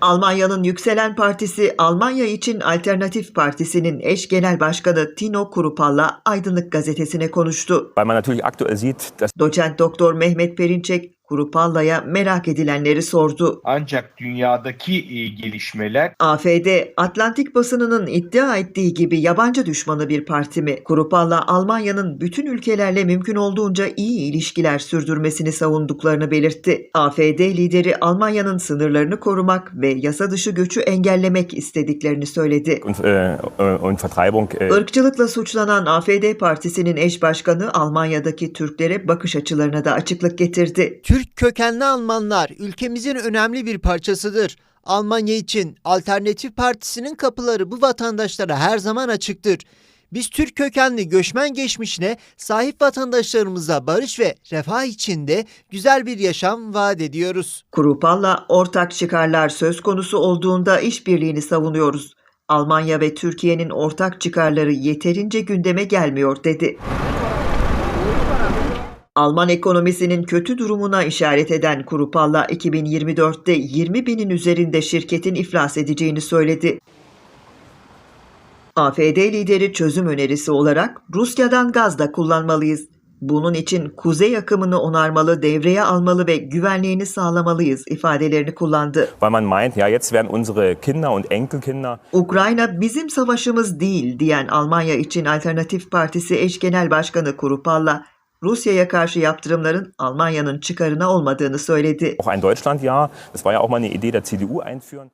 Almanya'nın Yükselen Partisi Almanya için Alternatif Partisi'nin eş genel başkanı Tino Kurupalla Aydınlık Gazetesi'ne konuştu. Doçent Doktor Mehmet Perinçek Kurupalla'ya merak edilenleri sordu. Ancak dünyadaki e, gelişmeler AFD, Atlantik basınının iddia ettiği gibi yabancı düşmanı bir parti mi? Kurupalla Almanya'nın bütün ülkelerle mümkün olduğunca iyi ilişkiler sürdürmesini savunduklarını belirtti. AFD lideri Almanya'nın sınırlarını korumak ve yasa dışı göçü engellemek istediklerini söyledi. äh, äh, äh, Irkçılıkla suçlanan AFD partisinin eş başkanı Almanya'daki Türklere bakış açılarına da açıklık getirdi. Türk kökenli Almanlar ülkemizin önemli bir parçasıdır. Almanya için Alternatif Partisi'nin kapıları bu vatandaşlara her zaman açıktır. Biz Türk kökenli göçmen geçmişine sahip vatandaşlarımıza barış ve refah içinde güzel bir yaşam vaat ediyoruz. Kurupalla ortak çıkarlar söz konusu olduğunda işbirliğini savunuyoruz. Almanya ve Türkiye'nin ortak çıkarları yeterince gündeme gelmiyor dedi. Alman ekonomisinin kötü durumuna işaret eden Kurupalla 2024'te 20 binin üzerinde şirketin iflas edeceğini söyledi. AFD lideri çözüm önerisi olarak Rusya'dan gaz da kullanmalıyız. Bunun için kuzey akımını onarmalı, devreye almalı ve güvenliğini sağlamalıyız ifadelerini kullandı. meint, ja, Enkelkinder Ukrayna bizim savaşımız değil diyen Almanya için Alternatif Partisi eş genel başkanı Kurupalla, Rusya'ya karşı yaptırımların Almanya'nın çıkarına olmadığını söyledi. auch ein Deutschland-Jahr, das war ja auch mal eine Idee der CDU einführen.